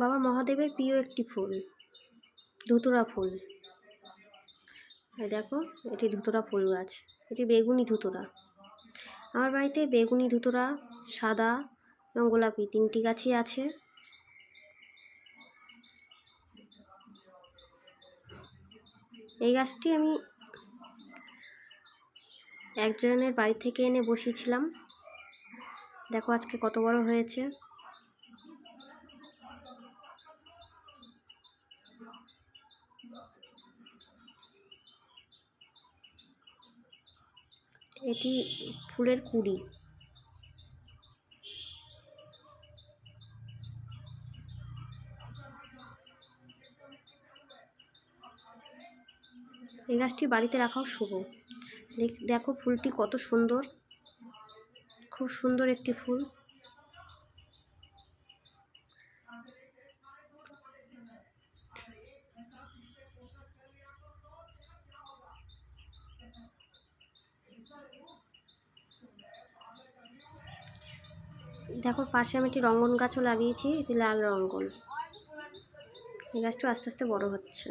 বাবা মহাদেবের প্রিয় একটি ফুল, ধুতুরা ফুল। দেখো, এটি ধুতুরা ফুল গাছ, এটি বেগুনি ধুতুরা। আমার বাড়িতে বেগুনি ধুতুরা, সাদা এবং গোলাপি তিনটি গাছই আছে। এই গাছটি আমি একজনের বাড়ি থেকে এনে বসিয়েছিলাম। দেখো আজকে কত বড় হয়েছে। এটি ফুলের কুড়ি। এই গাছটি বাড়িতে রাখাও শুভ। দেখ- ফুলটি কত সুন্দর। খুব সুন্দর একটি ফুল। দেখো, পাশে আমি একটি রঙ্গন গাছও লাগিয়েছি, এটি লাল রঙ্গন। এই গাছটা আস্তে আস্তে বড় হচ্ছে।